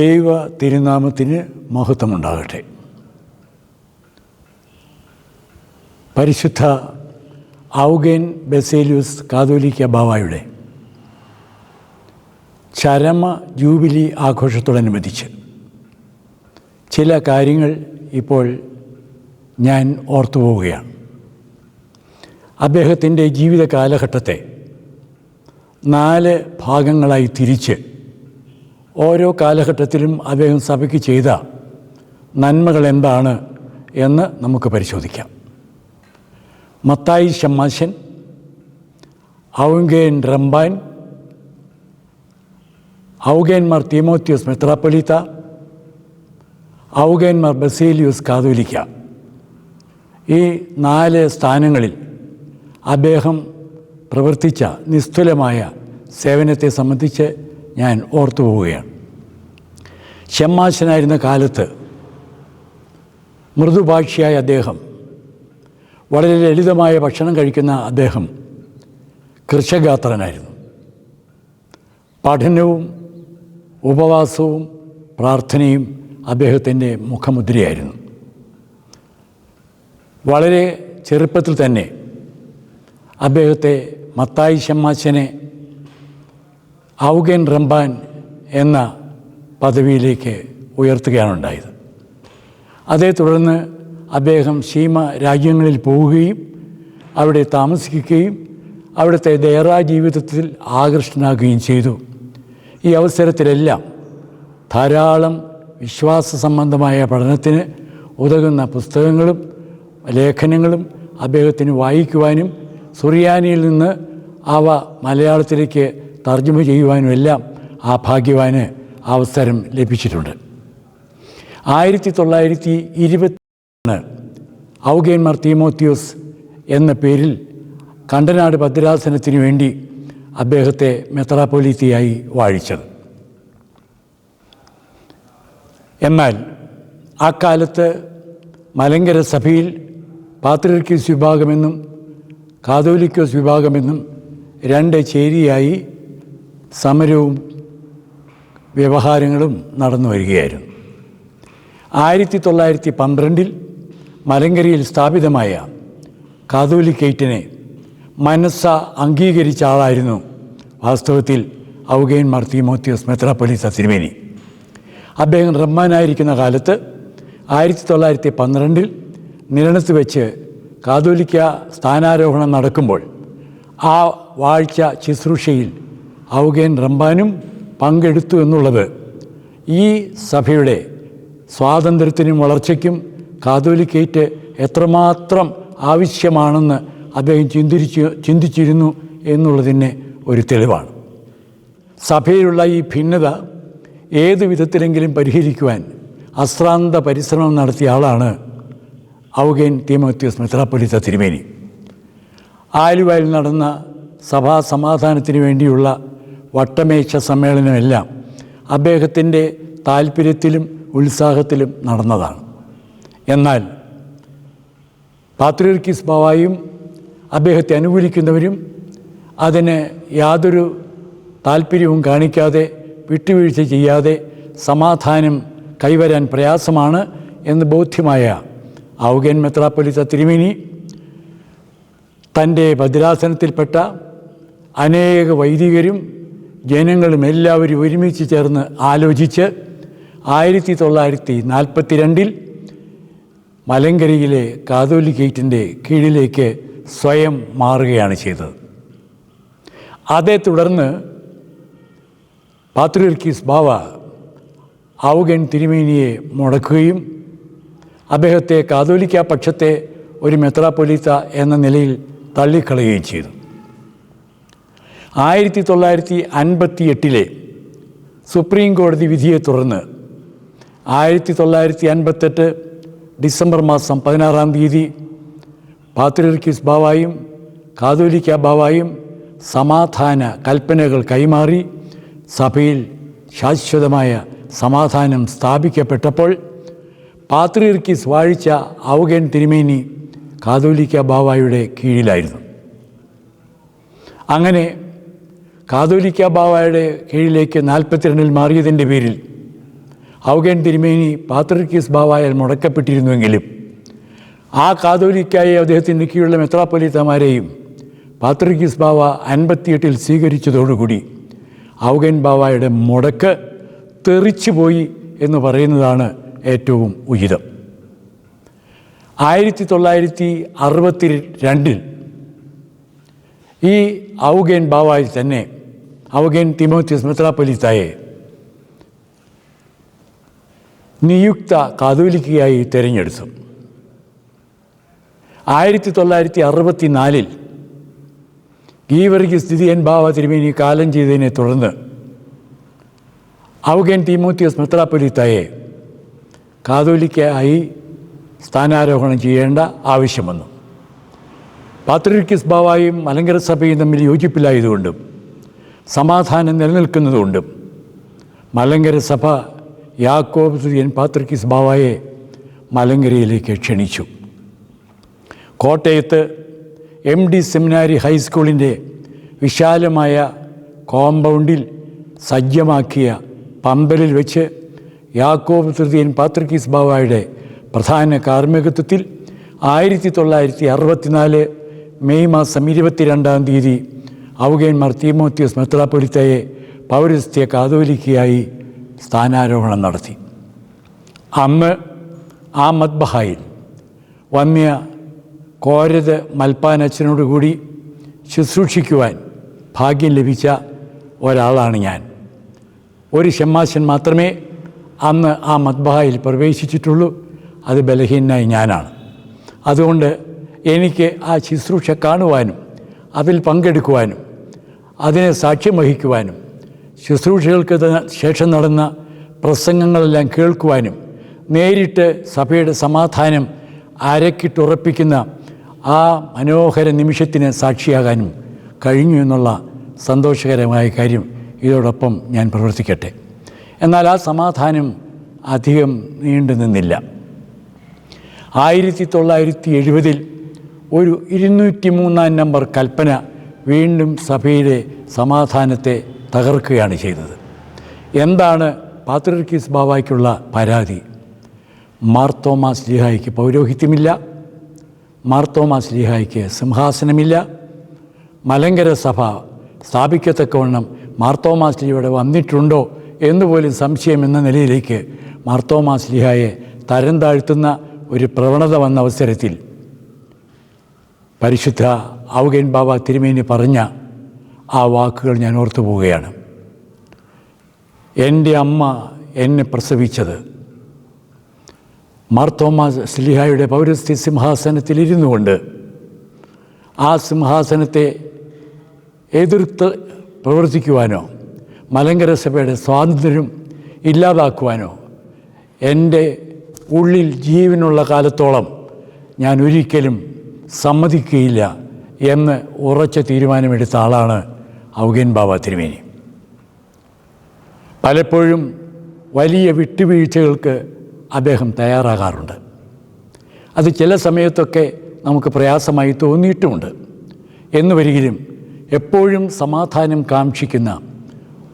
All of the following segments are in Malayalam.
ദൈവ തിരുനാമത്തിന് മഹത്വമുണ്ടാകട്ടെ. പരിശുദ്ധ ഔഗേൻ ബെസേലിയസ് കാതോലിക്ക ബാവായുടെ ചരമ ജൂബിലി ആഘോഷത്തോടനുബന്ധിച്ച് ചില കാര്യങ്ങൾ ഇപ്പോൾ ഞാൻ ഓർത്തു പോവുകയാണ്. അദ്ദേഹത്തിന്റെ ജീവിത കാലഘട്ടത്തെ നാല് ഭാഗങ്ങളായി തിരിച്ച് ഓരോ കാലഘട്ടത്തിലും അദ്ദേഹം സഭയ്ക്ക് ചെയ്ത നന്മകൾ എന്താണ് എന്ന് നമുക്ക് പരിശോധിക്കാം. മത്തായി ഷമ്മാശൻ ഔങ്കേൻ റംബാൻ ഔഗേന്മാർ തീമോത്യോസ് മെത്രാപ്പൊലീത്ത ഔഗേന്മാർ ബസേലിയൂസ് കാതോലിക്ക. ഈ നാല് സ്ഥാനങ്ങളിൽ അദ്ദേഹം പ്രവർത്തിച്ച നിസ്തുലമായ സേവനത്തെ സംബന്ധിച്ച് ഞാൻ ഓർത്തു പോവുകയാണ്. ഷമ്മാശനായിരുന്ന കാലത്ത് മൃദുഭാഷിയായ അദ്ദേഹം വളരെ ലളിതമായ ഭക്ഷണം കഴിക്കുന്ന അദ്ദേഹം കൃഷഗാത്രനായിരുന്നു. പഠനവും ഉപവാസവും പ്രാർത്ഥനയും അദ്ദേഹത്തിന്റെ മുഖമുദ്രയായിരുന്നു. വളരെ ചെറുപ്പത്തിൽ തന്നെ അദ്ദേഹത്തെ മത്തായി ഷമ്മാശനെ ഔഗൻ റംബാൻ എന്ന പദവിയിലേക്ക് ഉയർത്തുകയാണ് ഉണ്ടായത് അതേ തുടർന്ന് അദ്ദേഹം സീമ രാജ്യങ്ങളിൽ പോവുകയും അവിടെ താമസിക്കുകയും അവിടുത്തെ ദേറാ ജീവിതത്തിൽ ആകർഷ്ടനാകുകയും ചെയ്തു. ഈ അവസരത്തിലെല്ലാം ധാരാളം വിശ്വാസ സംബന്ധമായ പഠനത്തിന് ഉതകുന്ന പുസ്തകങ്ങളും ലേഖനങ്ങളും അദ്ദേഹത്തിന് വായിക്കുവാനും സുറിയാനിയിൽ നിന്ന് അവ മലയാളത്തിലേക്ക് തർജമ ചെയ്യുവാനും എല്ലാം ആ ഭാഗ്യവാന് അവസരം ലഭിച്ചിട്ടുണ്ട്. ആയിരത്തി തൊള്ളായിരത്തി ഇരുപത്തിയാണ് ഔഗേന്മാർ തീമോത്യോസ് എന്ന പേരിൽ കണ്ടനാട് ഭദ്രാസനത്തിന് വേണ്ടി അദ്ദേഹത്തെ മെത്രാപ്പൊലീത്തിയായി വാഴിച്ചത്. എന്നാൽ ആ കാലത്ത് മലങ്കര സഭയിൽ പാത്രിക്കീസ് വിഭാഗമെന്നും കാതോലിക്കോസ് വിഭാഗമെന്നും രണ്ട് ചേരിയായി സമരവും വ്യവഹാരങ്ങളും നടന്നു വരികയായിരുന്നു. ആയിരത്തി തൊള്ളായിരത്തി പന്ത്രണ്ടിൽ മലങ്കരയിൽ സ്ഥാപിതമായ കാതോലിക്കേറ്റിനെ മനസ്സ അംഗീകരിച്ച ആളായിരുന്നു വാസ്തവത്തിൽ ഔഗേൻ മാർ മോത്തിയോസ് മെത്രാപ്പൊലീസ തിരുമേനി. അദ്ദേഹം റഹ്മാനായിരിക്കുന്ന കാലത്ത് ആയിരത്തി തൊള്ളായിരത്തി പന്ത്രണ്ടിൽ നിരണത്ത് വെച്ച് കാതോലിക്ക സ്ഥാനാരോഹണം നടക്കുമ്പോൾ ആ വാഴ്ച ശുശ്രൂഷയിൽ ഔഗേൻ റംബാനും പങ്കെടുത്തു എന്നുള്ളത്. ഈ സഭയുടെ സ്വാതന്ത്ര്യത്തിനും വളർച്ചയ്ക്കും കാതോലിക്കേറ്റ് എത്രമാത്രം ആവശ്യമാണെന്ന് അദ്ദേഹം ചിന്തിച്ചു ചിന്തിച്ചിരുന്നു എന്നുള്ളതിന് ഒരു തെളിവാണ്. സഭയിലുള്ള ഈ ഭിന്നത ഏത് വിധത്തിലെങ്കിലും പരിഹരിക്കുവാൻ അശ്രാന്ത പരിശ്രമം നടത്തിയ ആളാണ് ഔഗേൻ തീമോത്യോസ് മെത്രാപ്പൊലിത്ത തിരുമേനി. ആലുവയിൽ നടന്ന സഭാ സമാധാനത്തിന് വേണ്ടിയുള്ള വട്ടമേശ സമ്മേളനമെല്ലാം അദ്ദേഹത്തിന്റെ താല്പര്യത്തിലും ഉത്സാഹത്തിലും നടന്നതാണ്. എന്നാൽ പാത്രീർക്കിസ് ബാവായും അദ്ദേഹത്തെ അനുകൂലിക്കുന്നവരും അതിന് യാതൊരു താല്പര്യവും കാണിക്കാതെ വിട്ടുവീഴ്ച ചെയ്യാതെ സമാധാനം കൈവരാൻ പ്രയാസമാണ് എന്ന് ബോധ്യമായ ഔഗൻ മെത്രാപ്പൊലിത്ത തിരുമേനി തന്റെ ഭദ്രാസനത്തിൽപ്പെട്ട അനേക വൈദികരും ജനങ്ങളും എല്ലാവരും ഒരുമിച്ച് ചേർന്ന് ആലോചിച്ച് ആയിരത്തി തൊള്ളായിരത്തി നാൽപ്പത്തി രണ്ടിൽ മലങ്കരയിലെ കാതോലിക്കേറ്റിന്റെ കീഴിലേക്ക് സ്വയം മാറുകയാണ് ചെയ്തത്. അതേ തുടർന്ന് പാത്രിയർക്കീസ് ബാവ ഔഗൻ തിരുമേനിയെ മുടക്കുകയും അദ്ദേഹത്തെ കാതോലിക്ക പക്ഷത്തെ ഒരു മെത്രാപ്പൊലീത്ത എന്ന നിലയിൽ തള്ളിക്കളയുകയും ചെയ്തു. ആയിരത്തി തൊള്ളായിരത്തി അൻപത്തി എട്ടിലെ സുപ്രീം കോടതി വിധിയെ തുടർന്ന് ആയിരത്തി തൊള്ളായിരത്തി അൻപത്തെട്ട് ഡിസംബർ മാസം പതിനാറാം തീയതി പാത്രിയർക്കീസ് ബാവായും കാതോലിക്ക ബാവായും സമാധാന കൽപ്പനകൾ കൈമാറി സഭയിൽ ശാശ്വതമായ സമാധാനം സ്ഥാപിക്കപ്പെട്ടപ്പോൾ പാത്രിയർക്കീസ് വാഴിച്ച ഔഗൻ തിരുമേനി കാതോലിക്ക ബാവായുടെ കീഴിലായിരുന്നു. അങ്ങനെ കാതോലിക്ക ബാവായുടെ കീഴിലേക്ക് നാൽപ്പത്തിരണ്ടിൽ മാറിയതിന്റെ പേരിൽ ഔഗൻ തിരുമേനി പാത്രിക്കീസ് ബാവായാൽ മുടക്കപ്പെട്ടിരുന്നുവെങ്കിലും ആ കാതോലിക്കായി അദ്ദേഹത്തിന് കീഴിലുള്ള മെത്രാപ്പൊലിത്തമാരെയും പാത്രിക്കീസ് ബാവ അൻപത്തിയെട്ടിൽ സ്വീകരിച്ചതോടുകൂടി ഔഗൻ ബാവായുടെ മുടക്ക് തെറിച്ചുപോയി എന്ന് പറയുന്നതാണ് ഏറ്റവും ഉചിതം. ആയിരത്തി തൊള്ളായിരത്തി അറുപത്തി രണ്ടിൽ ഈ ഔഗൻ ബാവായിൽ തന്നെ ഔഗേൻ തിമോത്യസ് മെത്രാപ്പൊലിത്തായെ നിയുക്ത കാതോലിക്കയായി തിരഞ്ഞെടുത്തു. ആയിരത്തി തൊള്ളായിരത്തി അറുപത്തി നാലിൽ ഗീവറിക്ക് സ്ഥിതിയൻ ബാവ തിരുമേനി കാലം ചെയ്തതിനെ തുടർന്ന് അവഗൻ തീമോത്തിയസ് മെത്രാപ്പൊലിത്തായെ കാതോലിക്കയായി സ്ഥാനാരോഹണം ചെയ്യേണ്ട ആവശ്യം വന്നു. പാത്രിക്കിസ് ബാവായും മലങ്കര സഭയും തമ്മിൽ യോജിപ്പില്ലായതുകൊണ്ടും സമാധാനം നിലനിൽക്കുന്നതുകൊണ്ടും മലങ്കര സഭ യാക്കോബ് സുര്യൻ പാത്രിക്കിസ് ബാവായെ മലങ്കരയിലേക്ക് ക്ഷണിച്ചു. കോട്ടയത്ത് എം ഡി സെമിനാരി ഹൈസ്കൂളിന്റെ വിശാലമായ കോമ്പൗണ്ടിൽ സജ്ജമാക്കിയ പമ്പലിൽ വെച്ച് യാക്കോബ് തൃതീയൻ പാത്രിക്കീസ് ബാവായുടെ പ്രധാന കാർമ്മികത്വത്തിൽ ആയിരത്തി തൊള്ളായിരത്തി അറുപത്തിനാല് മെയ് മാസം ഇരുപത്തിരണ്ടാം തീയതി ഔഗേൻ മർത്തീമോത്യോസ് മെത്രാപ്പൊലിത്തയെ പൗരസ്ത്യ കാതോലിക്കയായി സ്ഥാനാരോഹണം നടത്തി. അമ്മ ആ മദ്ബഹായിൽ വന്യ കോരത് മൽപ്പാനച്ഛനോടുകൂടി ശുശ്രൂഷിക്കുവാൻ ഭാഗ്യം ലഭിച്ച ഒരാളാണ് ഞാൻ. ഒരു ഷമ്മാശൻ മാത്രമേ അന്ന് ആ മദ്ബഹായിൽ പ്രവേശിച്ചിട്ടുള്ളൂ. അത് ബലഹീനായി ഞാനാണ്. അതുകൊണ്ട് എനിക്ക് ആ ശുശ്രൂഷ കാണുവാനും അതിൽ പങ്കെടുക്കുവാനും അതിനെ സാക്ഷ്യം വഹിക്കുവാനും ശുശ്രൂഷകൾക്ക് ശേഷം നടന്ന പ്രസംഗങ്ങളെല്ലാം കേൾക്കുവാനും നേരിട്ട് സഭയുടെ സമാധാനം അരക്കിട്ടുറപ്പിക്കുന്ന ആ മനോഹര നിമിഷത്തിന് സാക്ഷിയാകാനും കഴിഞ്ഞു എന്നുള്ള സന്തോഷകരമായ കാര്യം ഇതോടൊപ്പം ഞാൻ പ്രവർത്തിക്കട്ടെ. എന്നാൽ ആ സമാധാനം അധികം നീണ്ടു നിന്നില്ല. ആയിരത്തി തൊള്ളായിരത്തി എഴുപതിൽ ഒരു ഇരുന്നൂറ്റി മൂന്നാം നമ്പർ കൽപ്പന വീണ്ടും സഭയിലെ സമാധാനത്തെ തകർക്കുകയാണ് ചെയ്തത്. എന്താണ് പാത്രിർക്കീസ് ബാബായ്ക്കുള്ള പരാതി? മാർത്തോമാസ് സ്ലിഹായിക്ക് പൗരോഹിത്യമില്ല. മാർത്തോമാസ് സ്ലിഹായിക്ക് സിംഹാസനമില്ല. മലങ്കര സഭ സ്ഥാപിക്കത്തക്കവണ്ണം മാർത്തോമാസ് ലിഹയുടെ വന്നിട്ടുണ്ടോ എന്നുപോലും സംശയം എന്ന നിലയിലേക്ക് മാർത്തോമാസ് ലിഹായെ തരം താഴ്ത്തുന്ന ഒരു പ്രവണത വന്ന അവസരത്തിൽ. പരിശുദ്ധ ഔഗൻ ബാബ തിരുമേനി പറഞ്ഞ ആ വാക്കുകൾ ഞാൻ ഓർത്തു പോവുകയാണ്. എന്റെ അമ്മ എന്നെ പ്രസവിച്ചത്. മാർത്തോമാ സ്ലിഹായുടെ പൗരസ്ത്യ സിംഹാസനത്തിൽ ഇരുന്നു കൊണ്ട് ആ സിംഹാസനത്തെ എതിർത്ത് പ്രവർത്തിക്കുവാനോ മലങ്കര സഭയുടെ സ്വാതന്ത്ര്യം ഇല്ലാതാക്കുവാനോ എന്റെ ഉള്ളിൽ ജീവനുള്ള കാലത്തോളം ഞാൻ ഒരിക്കലും സമ്മതിക്കുകയില്ല. എന്ന് ഉറച്ച തീരുമാനമെടുത്ത ആളാണ് ഔഗേൻ ബാബ തിരുമേനി. പലപ്പോഴും വലിയ വിട്ടുവീഴ്ചകൾക്ക് അദ്ദേഹം തയ്യാറാകാറുണ്ട്. അത് ചില സമയത്തൊക്കെ നമുക്ക് പ്രയാസമായി തോന്നിയിട്ടുമുണ്ട്. എന്ന് വരികിലും എപ്പോഴും സമാധാനം കാക്ഷിക്കുന്ന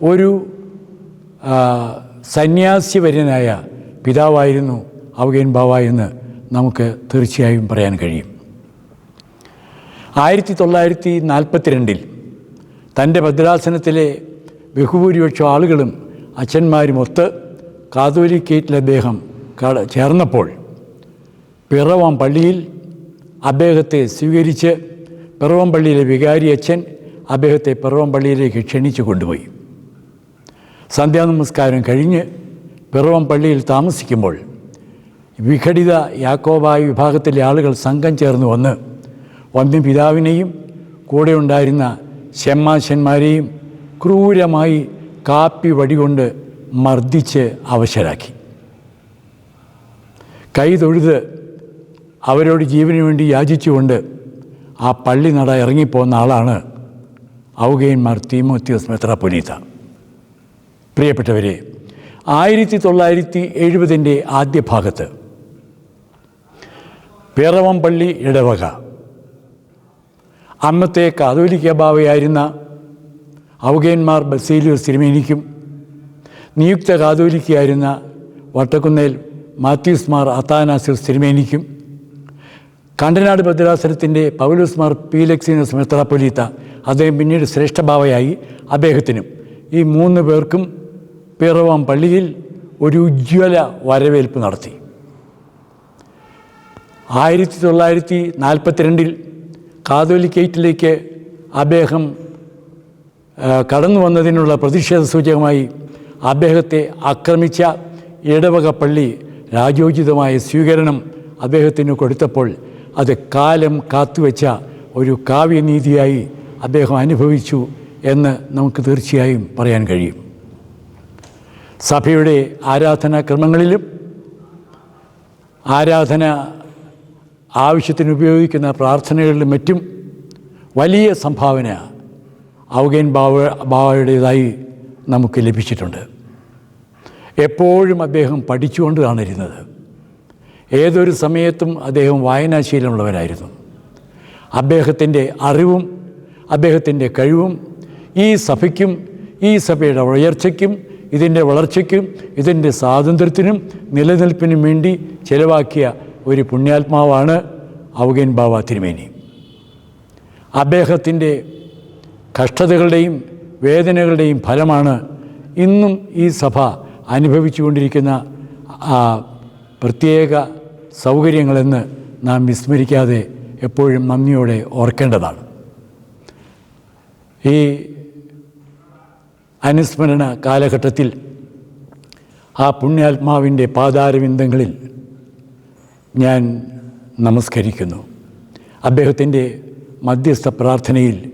ഒരു സന്യാസിവര്യനായ പിതാവായിരുന്നു ഔഗേൻ ബാവ എന്ന് നമുക്ക് തീർച്ചയായും പറയാൻ കഴിയും. ആയിരത്തി തൊള്ളായിരത്തി നാൽപ്പത്തിരണ്ടിൽ തന്റെ ഭദ്രാസനത്തിലെ ബഹുഭൂരിപക്ഷം ആളുകളും അച്ഛന്മാരുമൊത്ത് കാതോലിക്കേറ്റിൽ അദ്ദേഹം കട ചേർന്നപ്പോൾ പിറവം പള്ളിയിൽ അദ്ദേഹത്തെ സ്വീകരിച്ച് പിറവം പള്ളിയിലെ വികാരി അച്ഛൻ അദ്ദേഹത്തെ പിറവം പള്ളിയിലേക്ക് ക്ഷണിച്ചു കൊണ്ടുപോയി. സന്ധ്യാനമസ്കാരം കഴിഞ്ഞ് പിറവം പള്ളിയിൽ താമസിക്കുമ്പോൾ വിഘടിത യാക്കോബായ വിഭാഗത്തിലെ ആളുകൾ സംഘം ചേർന്ന് വന്ന് വന്ധ്യം പിതാവിനെയും കൂടെ ഉണ്ടായിരുന്ന ഷെമ്മാശന്മാരെയും ക്രൂരമായി കാപ്പി വടികൊണ്ട് മർദ്ദിച്ച് അവശരാക്കി. കൈ തൊഴുത് അവരോട് ജീവന് വേണ്ടി യാചിച്ചുകൊണ്ട് ആ പള്ളി നട ഇറങ്ങിപ്പോകുന്ന ആളാണ് ഔഗയന്മാർ തീമോത്യോസ് പുനീത പ്രിയപ്പെട്ടവരെ ആയിരത്തി തൊള്ളായിരത്തി എഴുപതിന്റെ ആദ്യ ഭാഗത്ത് പിറവംപള്ളി ഇടവക അന്നത്തെ കാതോലിക്ക ബാവയായിരുന്ന ഔഗേന്മാർ ബസേലിയോസ് തിരുമേനിക്കും നിയുക്ത കാതോലിക്കയായിരുന്ന വട്ടക്കുന്നേൽ മാത്യൂസ് മാർ അത്താനാസിർ തിരുമേനിക്കും കണ്ടനാട് ഭദ്രാസനത്തിന്റെ പൗലോസ് മാർ പീലക്സിനസ് മെത്രാപ്പൊലീത്ത അദ്ദേഹം പിന്നീട് ശ്രേഷ്ഠഭാവയായി അദ്ദേഹത്തിനും. ഈ മൂന്ന് പേർക്കും പിറവാം പള്ളിയിൽ ഒരു ഉജ്ജ്വല വരവേൽപ്പ് നടത്തി. ആയിരത്തി തൊള്ളായിരത്തി നാൽപ്പത്തിരണ്ടിൽ കാതോലിക്കേറ്റിലേക്ക് അദ്ദേഹം കടന്നു വന്നതിനുള്ള പ്രതിഷേധ സൂചകമായി അദ്ദേഹത്തെ ആക്രമിച്ച ഇടവക പള്ളി രാജോചിതമായ സ്വീകരണം അദ്ദേഹത്തിന് കൊടുത്തപ്പോൾ അത് കാലം കാത്തുവെച്ച ഒരു കാവ്യനീതിയായി അദ്ദേഹം അനുഭവിച്ചു എന്ന് നമുക്ക് തീർച്ചയായും പറയാൻ കഴിയും. സഭയുടെ ആരാധനാക്രമങ്ങളിലും ആരാധന ആവശ്യത്തിന് ഉപയോഗിക്കുന്ന പ്രാർത്ഥനകളിലും മറ്റും വലിയ സംഭാവന ഔഗേൻ ബാവ ബാവയുടേതായി നമുക്ക് ലഭിച്ചിട്ടുണ്ട്. എപ്പോഴും അദ്ദേഹം പഠിച്ചുകൊണ്ടാണ് ഇരുന്നത് ഏതൊരു സമയത്തും അദ്ദേഹം വായനാശീലമുള്ളവരായിരുന്നു. അദ്ദേഹത്തിന്റെ അറിവും അദ്ദേഹത്തിന്റെ കഴിവും ഈ സഭയ്ക്കും ഈ സഭയുടെ ഉയർച്ചയ്ക്കും ഇതിന്റെ വളർച്ചയ്ക്കും ഇതിന്റെ സ്വാതന്ത്ര്യത്തിനും നിലനിൽപ്പിനും വേണ്ടി ചെലവാക്കിയ ഒരു പുണ്യാത്മാവാണ് അവഗൻ ബാബ തിരുമേനി. അദ്ദേഹത്തിന്റെ കഷ്ടതകളുടെയും വേദനകളുടെയും ഫലമാണ് ഇന്നും ഈ സഭ അനുഭവിച്ചുകൊണ്ടിരിക്കുന്ന ആ പ്രത്യേക സൗകര്യങ്ങളെന്ന് നാം വിസ്മരിക്കാതെ എപ്പോഴും നന്ദിയോടെ ഓർക്കേണ്ടതാണ്. ഈ അനുസ്മരണ കാലഘട്ടത്തിൽ ആ പുണ്യാത്മാവിന്റെ പാതാരവിന്ദങ്ങളിൽ ഞാൻ നമസ്കരിക്കുന്നു. അദ്ദേഹത്തിന്റെ മധ്യസ്ഥ പ്രാർത്ഥനയിൽ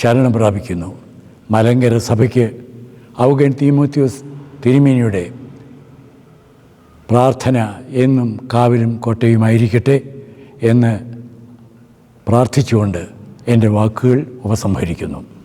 ശരണം പ്രാപിക്കുന്നു. മലങ്കര സഭയ്ക്ക് ഔഗൻ തീമോത്യോസ് തിരുമേനിയുടെ പ്രാർത്ഥന എന്നും കാവിലും കോട്ടയുമായിരിക്കട്ടെ എന്ന് പ്രാർത്ഥിച്ചുകൊണ്ട് എന്റെ വാക്കുകൾ ഉപസംഹരിക്കുന്നു.